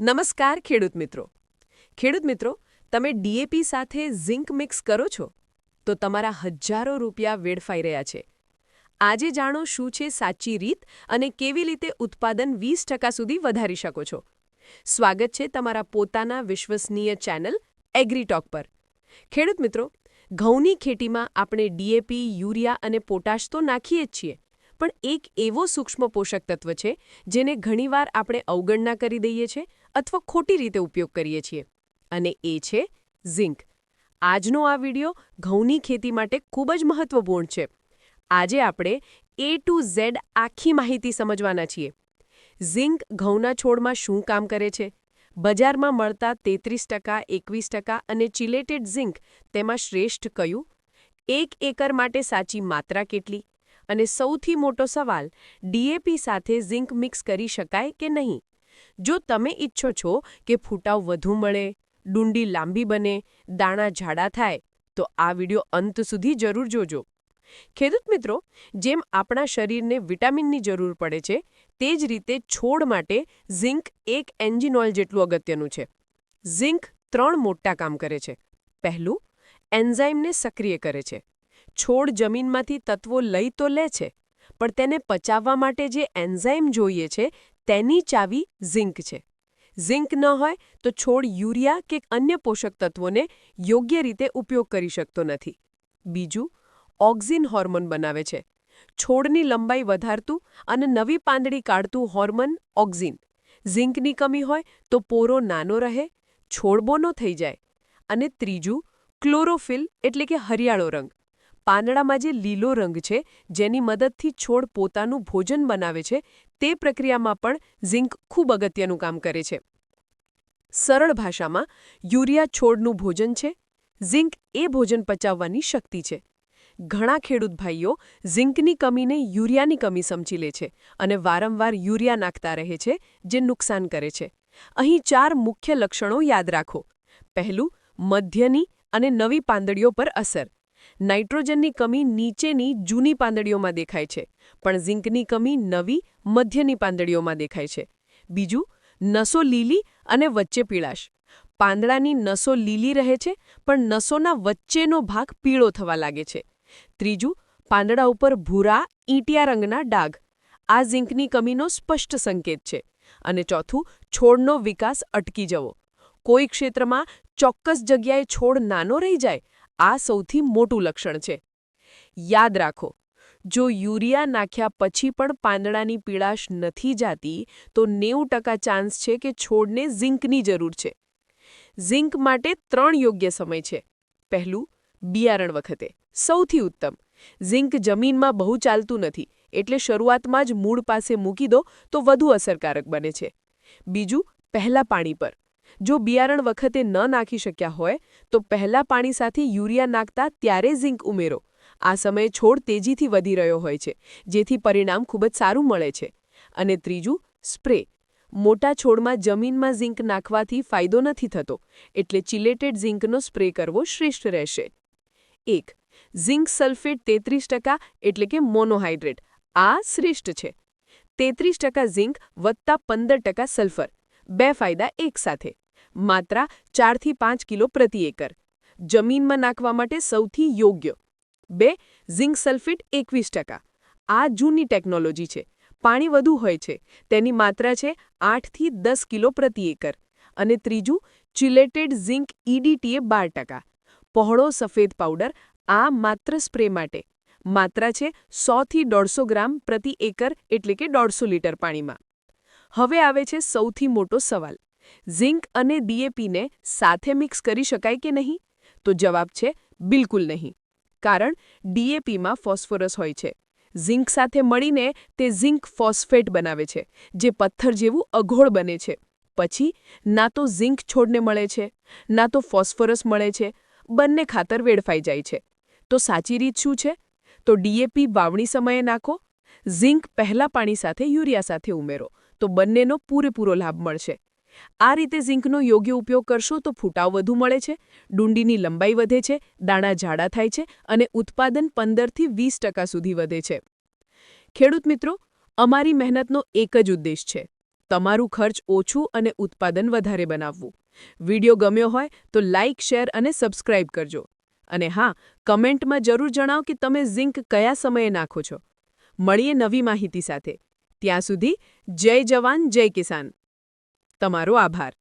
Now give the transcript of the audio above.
નમસ્કાર ખેડૂત મિત્રો. ખેડૂત મિત્રો, તમે ડીએપી સાથે ઝિંક મિક્સ કરો છો? તો તમારા હજારો રૂપિયા વેડફાઈ રહ્યા છે. આજે જાણો શું છે સાચી રીત અને કેવી રીતે ઉત્પાદન વીસ સુધી વધારી શકો છો. સ્વાગત છે તમારા પોતાના વિશ્વસનીય ચેનલ એગ્રીટોક પર. ખેડૂત મિત્રો, ઘઉંની ખેતીમાં આપણે ડીએપી યુરિયા અને પોટાશ તો નાખીએ જ છીએ, પણ એક એવો સૂક્ષ્મ પોષક તત્વ છે જેને ઘણીવાર આપણે અવગણના કરી દઈએ છીએ અથવા ખોટી રીતે ઉપયોગ કરીએ છીએ. અને એ છે ઝિંક. આજનો આ વિડિયો ઘઉંની ખેતી માટે ખૂબ જ મહત્વપૂર્ણ છે. આજે આપણે એ ટુ ઝેડ આખી માહિતી સમજવાના છીએ. ઝિંક ઘઉંના છોડમાં શું કામ કરે છે? બજારમાં મળતા તેત્રીસ ટકા, એકવીસ ટકા અને ચિલેટેડ ઝિંક તેમાં શ્રેષ્ઠ કયું? એક એકર માટે સાચી માત્રા કેટલી? અને સૌથી મોટો સવાલ ડીએપી સાથે ઝિંક મિક્સ કરી શકાય કે નહીં? જો તમે ઈચ્છો છો કે ફૂટાવ વધુ મળે, ડુંડી લાંબી બને, દાણા જાડા થાય, તો આ વિડિયો અંત સુધી જરૂર જોજો. ખેડૂત મિત્રો, જેમ આપણા શરીરને વિટામિનની જરૂર પડે છે, તે જ રીતે છોડ માટે ઝિંક એક એન્જિનોલ જેટલું અગત્યનું છે. ઝિંક ત્રણ મોટા કામ કરે છે. પહેલું, એન્ઝાઇમને સક્રિય કરે છે. છોડ જમીનમાંથી તત્વો લઈ તો લે છે, પણ તેને પચાવવા માટે જે એન્ઝાઇમ જોઈએ છે તેની ચાવી ઝિંક છે. ઝિંક ન હોય તો છોડ યુરિયા કે અન્ય પોષક તત્વોને યોગ્ય રીતે ઉપયોગ કરી શકતો નથી. બીજું, ઓક્ઝિન હોર્મોન બનાવે છે. છોડની લંબાઈ વધારતું અને નવી પાંદડી કાઢતું હોર્મોન ઓક્ઝિન. ઝિંકની કમી હોય તો પોરો નાનો રહે, છોડબોનો થઈ જાય. અને ત્રીજું, ક્લોરોફિલ એટલે કે હરિયાળો રંગ. પાંદડામાં જે લીલો રંગ છે, જેની મદદથી છોડ પોતાનું ભોજન બનાવે છે, તે પ્રક્રિયામાં પણ ઝિંક ખૂબ અગત્યનું કામ કરે છે. સરળ ભાષામાં, યુરિયા છોડનું ભોજન છે, ઝિંક એ ભોજન પચાવવાની શક્તિ છે. ઘણા ખેડૂત ભાઈઓ ઝિંકની કમીને યુરિયાની કમી સમજી લે છે અને વારંવાર યુરિયા નાખતા રહે છે, જે નુકસાન કરે છે. અહીં ચાર મુખ્ય લક્ષણો યાદ રાખો. પહેલું, મધ્યની અને નવી પાંદડીઓ પર અસર. નાઇટ્રોજનની કમી નીચેની જૂની પાંદડીઓમાં દેખાય છે, પણ ઝીંકની કમી નવી, મધ્યની પાંદડીઓમાં દેખાય છે. બીજું, નસો લીલી અને વચ્ચે પીળાશ. પાંદડાની નસો લીલી રહે છે, પણ નસોના વચ્ચેનો ભાગ પીળો થવા લાગે છે. ત્રીજું, પાંદડા ઉપર ભૂરા, ઈંટિયા રંગના ડાઘ. આ ઝીંકની કમીનો સ્પષ્ટ સંકેત છે. અને ચોથું, છોડનો વિકાસ અટકી જવો. કોઈ ક્ષેત્રમાં ચોક્કસ જગ્યાએ છોડ નાનો રહી જાય આ સૌથી મોટું લક્ષણ છે. યાદ રાખો, જો યુરિયા નાખ્યા પછી પણ પાંદડાની પીળાશ નથી જાતી, તો નેવું ટકા ચાન્સ છે કે છોડને ઝિંકની જરૂર છે. ઝિંક માટે ત્રણ યોગ્ય સમય છે. પહેલું, બિયારણ વખતે. સૌથી ઉત્તમ. ઝિંક જમીનમાં બહુ ચાલતું નથી, એટલે શરૂઆતમાં જ મૂળ પાસે મૂકી દો તો વધુ અસરકારક બને છે. બીજું, પહેલા પાણી પર. જો બિયારણ વખતે ન નાખી શક્યા હોય, તો પહેલા પાણી સાથે યુરિયા નાખતા ત્યારે ઝિંક ઉમેરો. આ સમયે છોડ તેજીથી વધી રહ્યો હોય છે, જેથી પરિણામ ખૂબ જ સારું મળે છે. અને ત્રીજું, સ્પ્રે. મોટા છોડમાં જમીનમાં ઝિંક નાખવાથી ફાયદો નથી થતો, એટલે ચિલેટેડ ઝિંકનો સ્પ્રે કરવો શ્રેષ્ઠ રહેશે. એક, ઝિંક સલ્ફેટ તેત્રીસ ટકા એટલે કે મોનોહાઇડ્રેટ. આ શ્રેષ્ઠ છે. તેત્રીસ ટકા ઝિંક વત્તા પંદર ટકા સલ્ફર. બે ફાયદા એકસાથે માત્રા ચારથી પાંચ કિલો પ્રતિ એકર. જમીનમાં નાખવા માટે સૌથી યોગ્ય. બે, ઝિંક સલ્ફેટ એકવીસ ટકા. આ જૂની ટેકનોલોજી છે. પાણી વધુ હોય છે. તેની માત્રા છે આઠથી દસ કિલો પ્રતિ એકર. અને ત્રીજું, ચિલેટેડ ઝિંક ઈડીટીએ બાર ટકા. પહોળો સફેદ પાવડર આ માત્ર સ્પ્રે માટે. માત્રા છે સોથી દોઢસો ગ્રામ પ્રતિ એકર એટલે કે દોઢસો લીટર પાણીમાં. હવે આવે છે સૌથી મોટો સવાલ. ઝિંક અને ડીએપીને સાથે મિક્સ કરી શકાય કે નહીં? તો જવાબ છે બિલકુલ નહીં. કારણ ડીએપીમાં ફોસ્ફરસ હોય છે. ઝિંક સાથે મળીને તે ઝિંક ફોસ્ફેટ બનાવે છે, જે પથ્થર જેવું અઘોળ બને છે. પછી, ના તો ઝિંક છોડને મળે છે, ના તો ફોસ્ફરસ મળે છે, બંને ખાતર વેડફાઈ જાય છે. તો સાચી રીત શું છે? તો ડીએપી વાવણી સમયે નાખો, ઝિંક પહેલા પાણી સાથે યુરિયા સાથે ઉમેરો તો બંનેનો પૂરેપૂરો લાભ મળશે. આ રીતે ઝિંકનો યોગ્ય ઉપયોગ કરશો તો ફૂટાવ વધુ મળે છે, ડુંડીની લંબાઈ વધે છે, દાણા જાડા થાય છે અને ઉત્પાદન પંદરથી વીસ ટકા સુધી વધે છે. ખેડૂત મિત્રો, અમારી મહેનતનો એક જ ઉદ્દેશ છે, તમારું ખર્ચ ઓછું અને ઉત્પાદન વધારે બનાવવું. વિડિયો ગમ્યો હોય તો લાઇક શેર અને સબસ્ક્રાઇબ કરજો. અને હા, કમેન્ટમાં જરૂર જણાવો કે તમે ઝિંક કયા સમયે નાખો છો. મળીએ નવી માહિતી સાથે. ત્યાં સુધી જય જવાન જય કિસાન. તમારો આભાર.